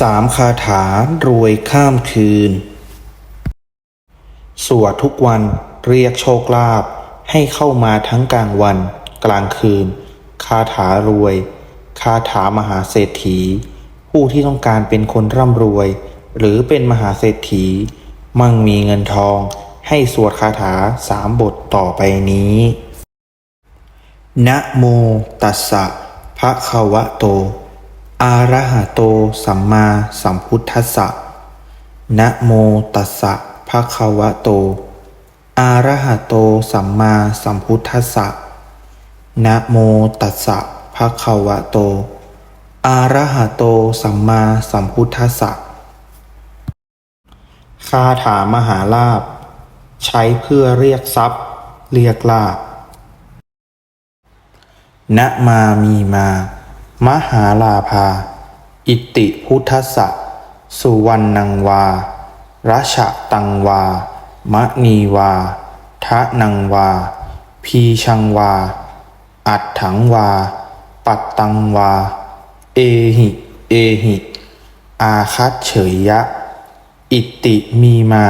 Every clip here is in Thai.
สามคาถารวยข้ามคืน สวดทุกวันเรียกโชคลาภให้เข้ามาทั้งกลางวัน กลางคืน คาถารวย คาถามหาเศรษฐี ผู้ที่ต้องการเป็นคนร่ำรวย หรือเป็นมหาเศรษฐี มั่งมีเงินทองให้สวดคาถาสามบทต่อไปนี้ นะโมตัสสะภะคะวะโต อะระหะโตสัมมาสัมพุทธัสสะ นะโมตัสสะภะคะวะโตอะระหะโตสัมมาสัมพุทธัสสะ นะโมตัสสะภะคะวะโตอะระหะโตสัมมาสัมพุทธัสสะ คาถามหาลาภใช้เพื่อเรียกทรัพย์ เรียกลาภณมามีมา มหาลาภา อิติพุทธสะสุวรรณังวารัชตังวามะนีวาทะนังวา พีชังวา อัดถังวา ปัตตังวา เอหิ เอหิ อาคัตเฉยยะ อิติมีมา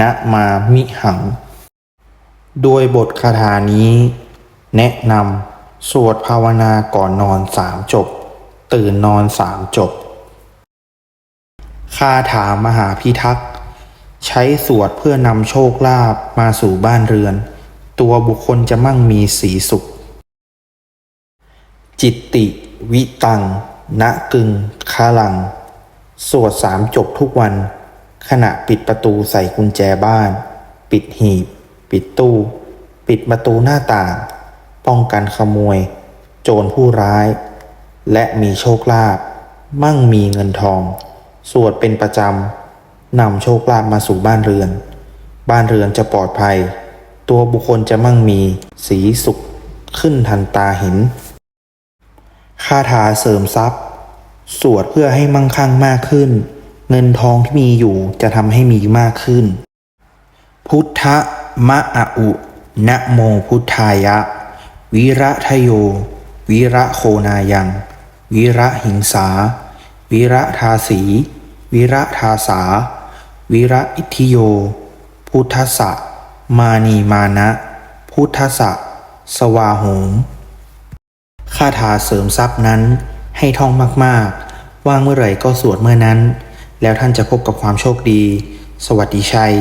ณมามิหังโดยบทคาถานี้ แนะนำ สวดภาวนาก่อนนอนสามจบ ตื่นนอนสามจบ คาถามหาพิทักษ์ ใช้สวดเพื่อนำโชคลาภมาสู่บ้านเรือน ตัวบุคคลจะมั่งมีสีสุข จิตติ วิตัง ณกึงคาลัง สวดสามจบทุกวัน ขณะปิดประตูใส่กุญแจบ้าน ปิดหีบ ปิดตู้ ปิดประตูหน้าต่าง ป้องกันขโมย โจรผู้ร้าย และมีโชคลาภมั่งมีเงินทอง สวดเป็นประจำนำโชคลาภมาสู่บ้านเรือน บ้านเรือนจะปลอดภัย ตัวบุคคลจะมั่งมีสีสุขขึ้นทันตาเห็นคาถาเสริมทรัพย์ สวดเพื่อให้มั่งคั่งมากขึ้น เงินทองที่มีอยู่จะทำให้มีมากขึ้น พุทธมะอะอุนะโมพุทธายะ วิระทโย วิระโคนายัง วิระหิงสา วิระทาสี วิระทาสา วิระอิทิโย พุทธะมานีมานะ พุทธะสวาโหมคาถาเสริมทรัพย์นั้นให้ท่องมากๆ ว่างเมื่อไหร่ก็สวดเมื่อนั้น แล้วท่านจะพบกับความโชคดี สวัสดีชัย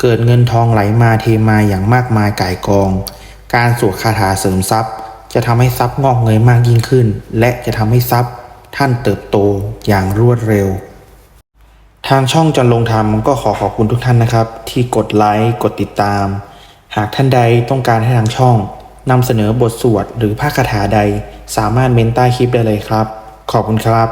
เกิดเงินทองไหลมาเทมาอย่างมากมายก่ายกอง การสวดคาถาเสริมทรัพย์ จะทำให้ทรัพย์งอกเงยมากยิ่งขึ้น และจะทำให้ทรัพย์ ท่านเติบโตอย่างรวดเร็ว ทางช่องจันลงธรรมก็ขอขอบคุณทุกท่านนะครับ ที่กดไลค์กดติดตาม หากท่านใดต้องการให้ทางช่องนำเสนอบทสวดหรือภาคคาถาใด สามารถเมนใต้คลิปได้เลยครับ ขอบคุณครับ